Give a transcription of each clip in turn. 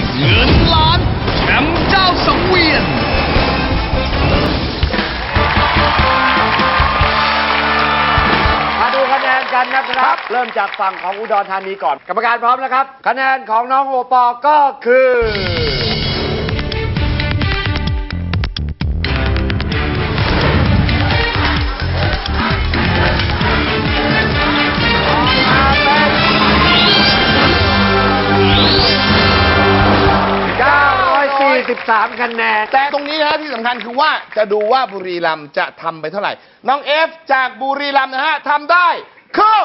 งเงินล้านแชมป์เจ้าสังเวียน มาดูคะแนนกันนะครับ เริ่มจากฝั่งของอุดรธานีก่อน กรรมการพร้อมนะครับ คะแนนของน้องโอปอล์ก็คือ 73คะแนน แต่ตรงนี้นะฮะที่สำคัญคือว่าจะดูว่าบุรีรัมย์จะทำไปเท่าไหร่ น้องเอฟจากบุรีรัมย์นะฮะทำได้คือ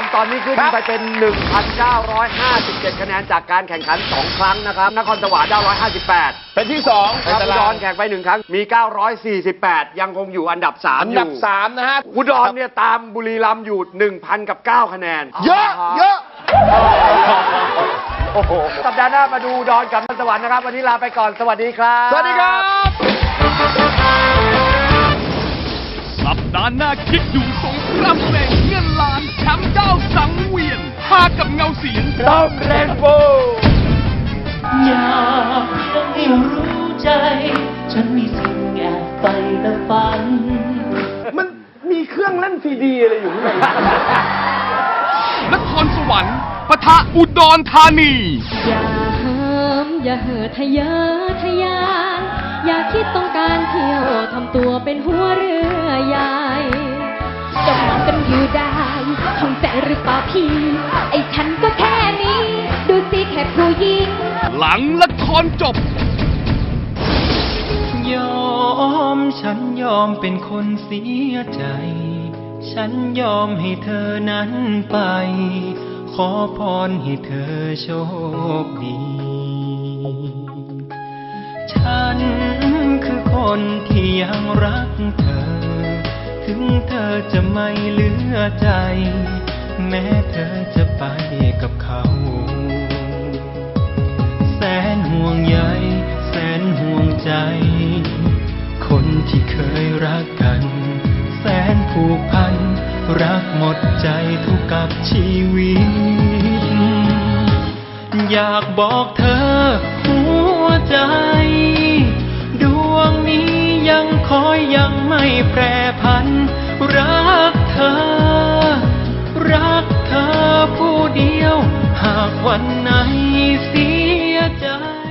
มของบุรีรัมย์ตอนนี้ขึ้นครับไปเป็น 1,957 คะแนนจากการแข่งขัน 2 ครั้งนะครับ นครสวรรค์958 เป็นที่สองในครับตาอุดรารงแข่งไปหนึ่งครั้ง มี 948 ยังคงอยู่อันดับ 3อันอยู่ดับสามนะฮะ อุดรเนี่ยตามบุรีรัมย์อยู่ 1,000 กับ 9 คะแนน เยอะ เยอะโอ้โหสัปดาห์หน้ามาดูอุดรกับนครสวรรค์นะครับ วันนี้ลาไปก่อน สวัสดีครับ สวัสดีครับสัปดาห์หน้าคิดดูสงครามเพลงเงินล้านแชมป์เจ้าสังเวียนพากับเงาเสียงต้องเรนโบว์อยากให้รู้ใจ ฉันมีสิ่งแอบไปและฝัน มันมีเครื่องเล่นซีดีอะไรอยู่ข้างในนครสวรรค์ปะทะอุดรธานี อย่าห้ามอย่าเหิดทะเยอทะยาน อย่าคิดต้องการเที่ยวทำตัวเป็นหัวเรือใหญ่จะมองกันอยู่ได้ห้องใจหรือเปล่าพี่ ไอ้ฉันก็แค่นี้ ดูสิแค่ผู้หญิง หลังละครจบ ยอมฉันยอมเป็นคนเสียใจ ฉันยอมให้เธอนั้นไป ขอพรให้เธอโชคดี คนที่ยังรักเธอ ถึงเธอจะไม่เหลือใจ แม้เธอจะไปกับเขา แสนห่วงใยแสนห่วงใจ คนที่เคยรักกัน แสนผูกพัน รักหมดใจทุกกับชีวิต อยากบอกเธอหัวใจ คอยยังไม่แปรพัน รักเธอ รักเธอผู้เดียว หากวันไหนสิ